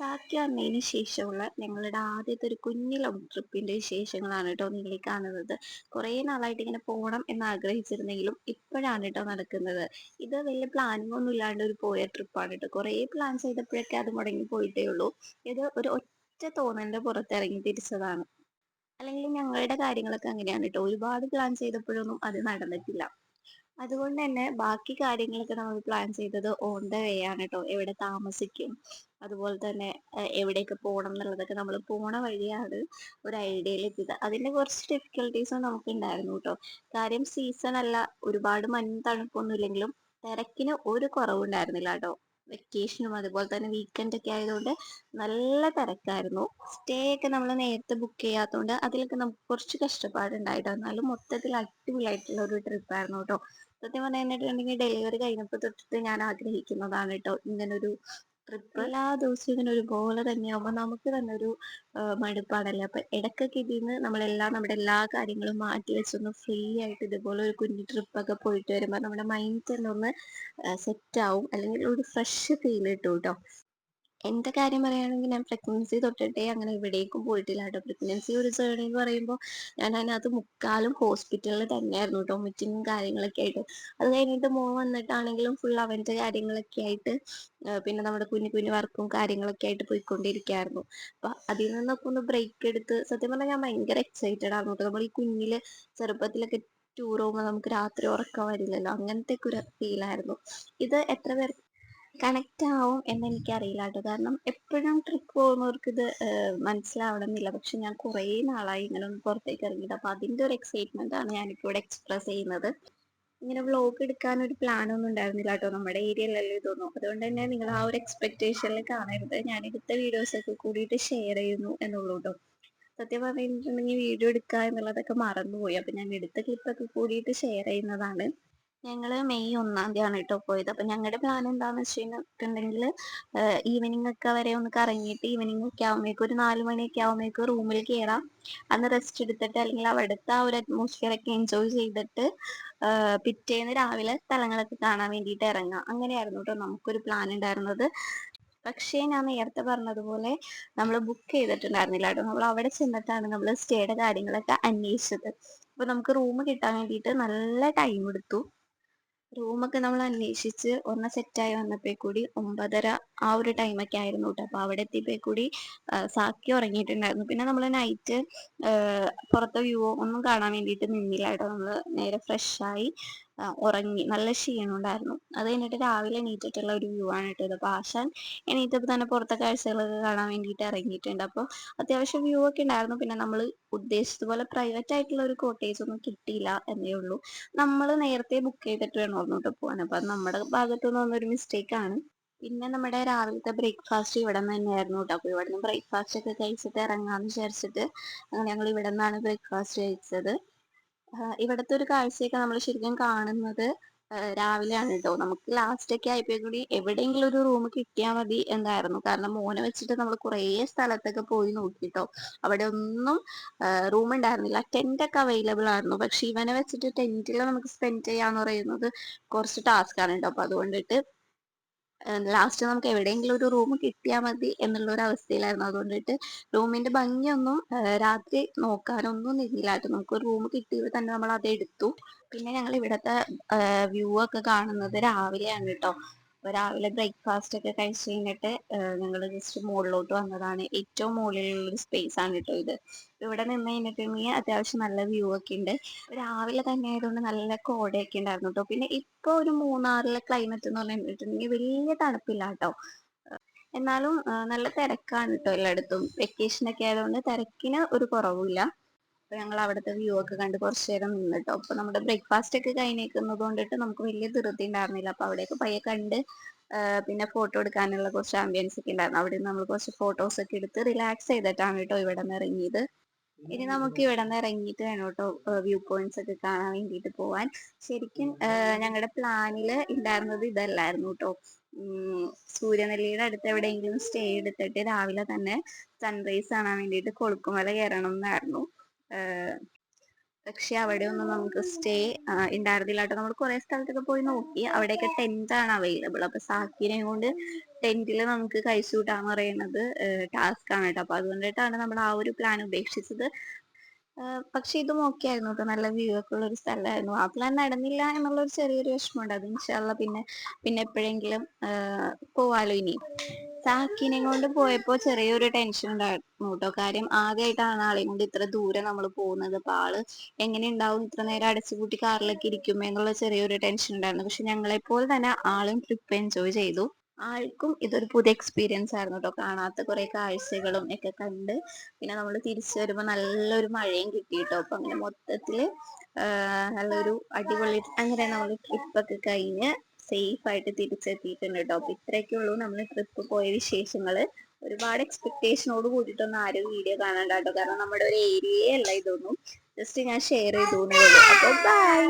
അമ്മയിന് ശേഷമുള്ള ഞങ്ങളുടെ ആദ്യത്തെ ഒരു കുഞ്ഞു ലോങ് ട്രിപ്പിന്റെ വിശേഷങ്ങളാണ് കേട്ടോ നിങ്ങൾ കാണുന്നത്. കുറേ നാളായിട്ട് ഇങ്ങനെ പോകണം എന്ന് ആഗ്രഹിച്ചിരുന്നെങ്കിലും ഇപ്പോഴാണ് കേട്ടോ നടക്കുന്നത്. ഇത് വലിയ പ്ലാനിങ് ഒന്നും ഇല്ലാണ്ട് ഒരു പോയ ട്രിപ്പാണ് കേട്ടോ കുറേ പ്ലാൻ ചെയ്തപ്പോഴൊക്കെ അത് മുടങ്ങി പോയിട്ടേ ഉള്ളൂ. ഇത് ഒരു ഒറ്റ തോന്നലിന്റെ പുറത്തിറങ്ങി തിരിച്ചതാണ്. അല്ലെങ്കിൽ ഞങ്ങളുടെ കാര്യങ്ങളൊക്കെ അങ്ങനെയാണ് കേട്ടോ ഒരുപാട് പ്ലാൻ ചെയ്തപ്പോഴൊന്നും അത് നടന്നിട്ടില്ല. അതുകൊണ്ട് തന്നെ ബാക്കി കാര്യങ്ങളൊക്കെ നമ്മൾ പ്ലാൻ ചെയ്തത് ഓൺ ദ വേ ആണ് കേട്ടോ എവിടെ താമസിക്കും അതുപോലെ തന്നെ എവിടെയൊക്കെ പോകണം എന്നുള്ളതൊക്കെ നമ്മൾ പോണ വഴിയാണ് ഒരു ഐഡിയയിൽ എത്തിയത്. അതിന്റെ കുറച്ച് ഡിഫിക്കൽട്ടീസും നമുക്ക് ഉണ്ടായിരുന്നു കേട്ടോ കാര്യം സീസൺ അല്ല ഒരുപാട് മഞ്ഞ് തണുപ്പൊന്നും ഇല്ലെങ്കിലും തിരക്കിന് ഒരു കുറവുണ്ടായിരുന്നില്ല കേട്ടോ വെക്കേഷനും അതുപോലെ തന്നെ വീക്കെൻഡ് ഒക്കെ ആയതുകൊണ്ട് നല്ല തിരക്കായിരുന്നു. സ്റ്റേ ഒക്കെ നമ്മൾ നേരത്തെ ബുക്ക് ചെയ്യാത്തതുകൊണ്ട് അതിലൊക്കെ നമുക്ക് കുറച്ച് കഷ്ടപ്പാടുണ്ടായിട്ട് എന്നാലും മൊത്തത്തിൽ അടിപൊളിയായിട്ടുള്ള ഒരു ട്രിപ്പായിരുന്നു കേട്ടോ. സത്യം പറഞ്ഞിട്ടുണ്ടെങ്കിൽ ഡെലിവറി കഴിഞ്ഞപ്പോൾ തൊട്ടിട്ട് ഞാൻ ആഗ്രഹിക്കുന്നതാണ് കേട്ടോ ഇങ്ങനൊരു ട്രിപ്പ്. എല്ലാ ദിവസവും ഇങ്ങനെ ഒരുപോലെ തന്നെയാകുമ്പോൾ നമുക്ക് തന്നെ ഒരു മടുപ്പാണല്ലേ? അപ്പൊ ഇടയ്ക്കൊക്കെ ഇതിന്ന് നമ്മളെല്ലാം നമ്മുടെ എല്ലാ കാര്യങ്ങളും മാറ്റി വെച്ചൊന്ന് ഫ്രീ ആയിട്ട് ഇതുപോലെ ഒരു കുഞ്ഞു ട്രിപ്പൊക്കെ പോയിട്ട് വരുമ്പോൾ നമ്മുടെ മൈൻഡ് തന്നെ ഒന്ന് സെറ്റ് ആവും. അല്ലെങ്കിൽ ഒരു ഫ്രഷ് ഫീൽ കിട്ടും കേട്ടോ എന്റെ കാര്യം പറയുകയാണെങ്കിൽ ഞാൻ പ്രഗ്നൻസി തൊട്ടിട്ടേ അങ്ങനെ എവിടേക്കും പോയിട്ടില്ല കേട്ടോ പ്രഗ്നൻസി ഒരു ജേർണി എന്ന് പറയുമ്പോൾ ഞാൻ അതിനകത്ത് മുക്കാലും ഹോസ്പിറ്റലിൽ തന്നെയായിരുന്നു കേട്ടോ മീറ്റിങ്ങും കാര്യങ്ങളൊക്കെ ആയിട്ട്. അത് കഴിഞ്ഞിട്ട് മോൻ വന്നിട്ടാണെങ്കിലും ഫുൾ അവന്റെ കാര്യങ്ങളൊക്കെ ആയിട്ട് പിന്നെ നമ്മുടെ കുഞ്ഞു കുഞ്ഞു വർക്കും കാര്യങ്ങളൊക്കെ ആയിട്ട് പോയിക്കൊണ്ടിരിക്കുകയായിരുന്നു അപ്പൊ അതിൽ നിന്നൊക്കെ ഒന്ന് ബ്രേക്ക് എടുത്ത് സത്യം പറഞ്ഞാൽ ഞാൻ ഭയങ്കര എക്സൈറ്റഡ് ആയിരുന്നു കേട്ടോ നമ്മൾ ഈ കുഞ്ഞിൽ ചെറുപ്പത്തിലൊക്കെ ടൂർ പോകുമ്പോൾ നമുക്ക് രാത്രി ഉറക്കം വരില്ലല്ലോ. അങ്ങനത്തെ ഒക്കെ ഒരു ഫീലായിരുന്നു ഇത് എത്ര പേർ കണക്റ്റ് ആവും എന്ന് എനിക്കറിയില്ല കേട്ടോ. കാരണം എപ്പോഴും ട്രിപ്പ് പോകുന്നവർക്ക് ഇത് മനസ്സിലാവണമെന്നില്ല. പക്ഷെ ഞാൻ കുറേ നാളായി ഇങ്ങനെ ഒന്ന് പുറത്തേക്ക് ഇറങ്ങിയിട്ട്. അപ്പൊ അതിന്റെ ഒരു എക്സൈറ്റ്മെന്റ് ആണ് ഞാനിപ്പോൾ ഇവിടെ എക്സ്പ്രസ് ചെയ്യുന്നത്. ഇങ്ങനെ വ്ളോഗ് എടുക്കാൻ ഒരു പ്ലാൻ ഒന്നും ഉണ്ടായിരുന്നില്ല കേട്ടോ. നമ്മുടെ ഏരിയയിലല്ലേ ഇതൊന്നും. അതുകൊണ്ട് തന്നെ നിങ്ങൾ ആ ഒരു എക്സ്പെക്ടേഷനിൽ കാണരുത്. ഞാൻ എടുത്ത വീഡിയോസ് ഒക്കെ കൂടിയിട്ട് ഷെയർ ചെയ്യുന്നു എന്നുള്ളൂ കേട്ടോ. സത്യം പറഞ്ഞിട്ടുണ്ടെങ്കിൽ വീഡിയോ എടുക്കുക എന്നുള്ളതൊക്കെ മറന്നുപോയി. അപ്പൊ ഞാൻ എടുത്ത ക്ലിപ്പൊക്കെ കൂടിയിട്ട് ഷെയർ ചെയ്യുന്നതാണ്. ഞങ്ങൾ മെയ് ഒന്നാം തീയതിയാണ് കേട്ടോ പോയത്. അപ്പൊ ഞങ്ങളുടെ പ്ലാൻ എന്താണെന്ന് വെച്ചിട്ടുണ്ടെങ്കിൽ ഈവനിങ് ഒക്കെ വരെ ഒന്ന് കറങ്ങിയിട്ട് ഈവനിങ് ഒക്കെ ആവുമ്പോഴേക്കും ഒരു നാല് മണിയൊക്കെ ആവുമ്പോഴേക്കും റൂമിൽ കയറാം അന്ന് റെസ്റ്റ് എടുത്തിട്ട് അല്ലെങ്കിൽ അവിടുത്തെ ആ ഒരു അറ്റ്മോസ്ഫിയർ ഒക്കെ എൻജോയ് ചെയ്തിട്ട് പിറ്റേന്ന് രാവിലെ സ്ഥലങ്ങളൊക്കെ കാണാൻ വേണ്ടിയിട്ട് ഇറങ്ങാം. അങ്ങനെയായിരുന്നു കേട്ടോ നമുക്കൊരു പ്ലാൻ ഉണ്ടായിരുന്നത്. പക്ഷേ ഞാൻ നേരത്തെ പറഞ്ഞതുപോലെ നമ്മൾ ബുക്ക് ചെയ്തിട്ടുണ്ടായിരുന്നില്ല കേട്ടോ. നമ്മൾ അവിടെ ചെന്നിട്ടാണ് നമ്മൾ സ്റ്റേയുടെ കാര്യങ്ങളൊക്കെ അന്വേഷിച്ചത്. അപ്പൊ നമുക്ക് റൂം കിട്ടാൻ വേണ്ടിയിട്ട് നല്ല ടൈം എടുത്തു. റൂമൊക്കെ നമ്മൾ അന്വേഷിച്ച് ഒന്ന് സെറ്റായി വന്നപ്പോ കൂടി ഒമ്പതര ആ ഒരു ടൈമൊക്കെ ആയിരുന്നു കേട്ടോ അപ്പൊ അവിടെ എത്തിയപ്പോ കൂടി സാക്കി ഉറങ്ങിയിട്ടുണ്ടായിരുന്നു. പിന്നെ നമ്മൾ നൈറ്റ് പുറത്തെ വ്യൂ ഒന്നും കാണാൻ വേണ്ടിയിട്ട് നിന്നില്ല കേട്ടോ നമ്മൾ നേരെ ഫ്രഷായി ഉറങ്ങി നല്ല ക്ഷീണം ഉണ്ടായിരുന്നു. അത് കഴിഞ്ഞിട്ട് രാവിലെ എണീറ്റിട്ടുള്ള ഒരു വ്യൂ ആണ് കേട്ടത് അപ്പൊ ആശാൻ എണീറ്റപ്പോൾ തന്നെ പുറത്തെ കാഴ്ചകളൊക്കെ കാണാൻ വേണ്ടിയിട്ട് ഇറങ്ങിയിട്ടുണ്ട്. അപ്പോൾ അത്യാവശ്യം വ്യൂ ഒക്കെ ഉണ്ടായിരുന്നു. പിന്നെ നമ്മൾ ഉദ്ദേശിച്ചതുപോലെ പ്രൈവറ്റ് ആയിട്ടുള്ള ഒരു കോട്ടേജ് ഒന്നും കിട്ടിയില്ല എന്നേ ഉള്ളൂ. നമ്മൾ നേരത്തെ ബുക്ക് ചെയ്തിട്ട് വേണമായിരുന്നു കേട്ടോ പോകാൻ അപ്പൊ നമ്മുടെ ഭാഗത്തു നിന്ന് വന്നൊരു മിസ്റ്റേക്ക് ആണ്. പിന്നെ നമ്മുടെ രാവിലത്തെ ബ്രേക്ക്ഫാസ്റ്റ് ഇവിടെ നിന്ന് തന്നെയായിരുന്നു കേട്ടോ. അപ്പോൾ ഇവിടെ നിന്ന് ബ്രേക്ക്ഫാസ്റ്റ് ഒക്കെ കഴിച്ചിട്ട് ഇറങ്ങാന്ന് വിചാരിച്ചിട്ട് അങ്ങനെ ഞങ്ങൾ ഇവിടെ നിന്നാണ് ബ്രേക്ക്ഫാസ്റ്റ് കഴിച്ചത്. ഇവിടുത്തെ ഒരു കാഴ്ചയൊക്കെ നമ്മൾ ശരിക്കും കാണുന്നത് രാവിലെ ആണ് കേട്ടോ നമുക്ക് ലാസ്റ്റ് ഒക്കെ ആയപ്പോ കൂടി എവിടെയെങ്കിലും ഒരു റൂം കിട്ടിയാൽ മതി എന്തായിരുന്നു കാരണം മോനെ വെച്ചിട്ട് നമ്മൾ കുറേ സ്ഥലത്തൊക്കെ പോയി നോക്കിട്ടോ അവിടെ ഒന്നും റൂം ഉണ്ടായിരുന്നില്ല. ടെന്റ് ഒക്കെ അവൈലബിൾ ആയിരുന്നു. പക്ഷെ ഇവനെ വെച്ചിട്ട് ടെന്റിൽ നമുക്ക് സ്പെൻഡ് ചെയ്യാന്ന് പറയുന്നത് കുറച്ച് ടാസ്ക് ആണ് കേട്ടോ അപ്പൊ അതുകൊണ്ടിട്ട് ലാസ്റ്റ് നമുക്ക് എവിടെയെങ്കിലും ഒരു റൂം കിട്ടിയാൽ മതി എന്നുള്ള ഒരു അവസ്ഥയിലായിരുന്നു. അതുകൊണ്ടിട്ട് റൂമിന്റെ ഭംഗിയൊന്നും രാത്രി നോക്കാനൊന്നും നിന്നില്ലാട്ടോ നമുക്ക് ഒരു റൂം കിട്ടിയത് തന്നെ നമ്മൾ അത് എടുത്തു. പിന്നെ ഞങ്ങൾ ഇവിടത്തെ വ്യൂ ഒക്കെ കാണുന്നത് രാവിലെയാണ് കേട്ടോ രാവിലെ ബ്രേക്ക്ഫാസ്റ്റ് ഒക്കെ കഴിച്ച് കഴിഞ്ഞിട്ട് ഞങ്ങൾ ജസ്റ്റ് മുകളിലോട്ട് വന്നതാണ്. ഏറ്റവും മുകളിലുള്ള സ്പേസ് ആണ് കേട്ടോ ഇത്. ഇവിടെ നിന്ന് കഴിഞ്ഞിട്ടുണ്ടെങ്കിൽ അത്യാവശ്യം നല്ല വ്യൂ ഒക്കെ ഉണ്ട് രാവിലെ തന്നെ ആയതുകൊണ്ട് നല്ല കോടയൊക്കെ ഉണ്ടായിരുന്നു കേട്ടോ പിന്നെ ഇപ്പൊ ഒരു മൂന്നാറിലെ ക്ലൈമറ്റ് എന്ന് പറഞ്ഞിട്ടുണ്ടെങ്കിൽ വലിയ തണുപ്പില്ല കേട്ടോ എന്നാലും നല്ല തിരക്കാണ് കേട്ടോ എല്ലായിടത്തും. വെക്കേഷൻ ഒക്കെ ആയതുകൊണ്ട് തിരക്കിന് ഒരു കുറവില്ല. അപ്പൊ ഞങ്ങൾ അവിടുത്തെ വ്യൂ ഒക്കെ കണ്ട് കുറച്ചു നേരം നിന്നിട്ടോ. അപ്പൊ നമ്മുടെ ബ്രേക്ക്ഫാസ്റ്റ് ഒക്കെ കഴിഞ്ഞേക്കുന്നത് കൊണ്ടിട്ട് നമുക്ക് വലിയ ധൃതി ഉണ്ടായിരുന്നില്ല. അപ്പൊ അവിടെയൊക്കെ പയ്യെ കണ്ട് പിന്നെ ഫോട്ടോ എടുക്കാനുള്ള കുറച്ച് ആംബിയൻസ് ഒക്കെ ഉണ്ടായിരുന്നു. അവിടെ നമ്മൾ കുറച്ച് ഫോട്ടോസ് ഒക്കെ എടുത്ത് റിലാക്സ് ചെയ്തിട്ടാണ് കേട്ടോ ഇവിടെ നിന്ന് ഇറങ്ങിയത്. ഇനി നമുക്ക് ഇവിടെ നിന്ന് ഇറങ്ങിയിട്ട് വേണം കേട്ടോ വ്യൂ പോയിന്റ്സ് ഒക്കെ കാണാൻ വേണ്ടിയിട്ട് പോവാൻ. ശരിക്കും ഞങ്ങളുടെ പ്ലാനിൽ ഉണ്ടായിരുന്നത് ഇതല്ലായിരുന്നു കേട്ടോ. സൂര്യനെല്ലിയുടെ അടുത്ത് എവിടെയെങ്കിലും സ്റ്റേ എടുത്തിട്ട് രാവിലെ തന്നെ സൺറൈസ് കാണാൻ വേണ്ടിയിട്ട് കൊളുക്കുമല കയറണം എന്നായിരുന്നു. പക്ഷെ അവിടെ ഒന്നും നമുക്ക് സ്റ്റേ ഉണ്ടായിരുന്നില്ല നമ്മൾ കുറെ സ്ഥലത്തൊക്കെ പോയി നോക്കി. അവിടെയൊക്കെ ആണ് അവൈലബിൾ അപ്പൊ സാക്കിനെ കൊണ്ട് ടെന്റിൽ നമുക്ക് കഴിച്ചു കൂട്ടാന്ന് പറയുന്നത് ടാസ്ക് ആണ് കേട്ടോ. അപ്പൊ അതുകൊണ്ടിട്ടാണ് നമ്മൾ ആ ഒരു പ്ലാൻ ഉപേക്ഷിച്ചത്. പക്ഷെ ഇതും ഓക്കെ ആയിരുന്നു കേട്ടോ. നല്ല വ്യൂ ഒക്കെ ഉള്ള ഒരു സ്ഥലമായിരുന്നു ആ പ്ലാൻ നടന്നില്ല എന്നുള്ള ഒരു ചെറിയൊരു വിഷമമുണ്ട്. അത് ഇൻഷാല്ല പിന്നെ പിന്നെ എപ്പോഴെങ്കിലും പോവാലോ ഇനി. സാക്കിനെ കൊണ്ട് പോയപ്പോ ചെറിയൊരു ടെൻഷൻ ഉണ്ടായിരുന്നു കേട്ടോ കാര്യം ആദ്യമായിട്ടാണ് ആളെയും കൊണ്ട് ഇത്ര ദൂരെ നമ്മൾ പോകുന്നത്. അപ്പൊ ആൾ എങ്ങനെ ഉണ്ടാവും ഇത്ര നേരം അടച്ചുപൂട്ടി കാറിലൊക്കെ ഇരിക്കും എന്നുള്ള ചെറിയൊരു ടെൻഷൻ ഉണ്ടായിരുന്നു. പക്ഷെ ഞങ്ങളെപ്പോലെ തന്നെ ആളും ട്രിപ്പ് എൻജോയ് ചെയ്തു. ആൾക്കും ഇതൊരു പുതിയ എക്സ്പീരിയൻസ് ആയിരുന്നു കേട്ടോ കാണാത്ത കുറെ കാഴ്ചകളും ഒക്കെ കണ്ട് പിന്നെ നമ്മൾ തിരിച്ചു വരുമ്പോൾ നല്ലൊരു മഴയും കിട്ടി കേട്ടോ അപ്പൊ അങ്ങനെ മൊത്തത്തിൽ നല്ലൊരു അടിപൊളി അങ്ങനെ നമ്മൾ ട്രിപ്പൊക്കെ കഴിഞ്ഞ് സേഫ് ആയിട്ട് തിരിച്ചെത്തിയിട്ടുണ്ട് കേട്ടോ അപ്പൊ ഇത്രയൊക്കെ ഉള്ളൂ നമ്മൾ ട്രിപ്പ് പോയ വിശേഷങ്ങൾ. ഒരുപാട് എക്സ്പെക്ടേഷനോട് കൂടിയിട്ടൊന്നും ആരും വീഡിയോ കാണണ്ട കേട്ടോ കാരണം നമ്മുടെ ഒരു ഏരിയ അല്ല ഇതൊന്നും. ജസ്റ്റ് ഞാൻ ഷെയർ ചെയ്തു അപ്പൊ ബൈ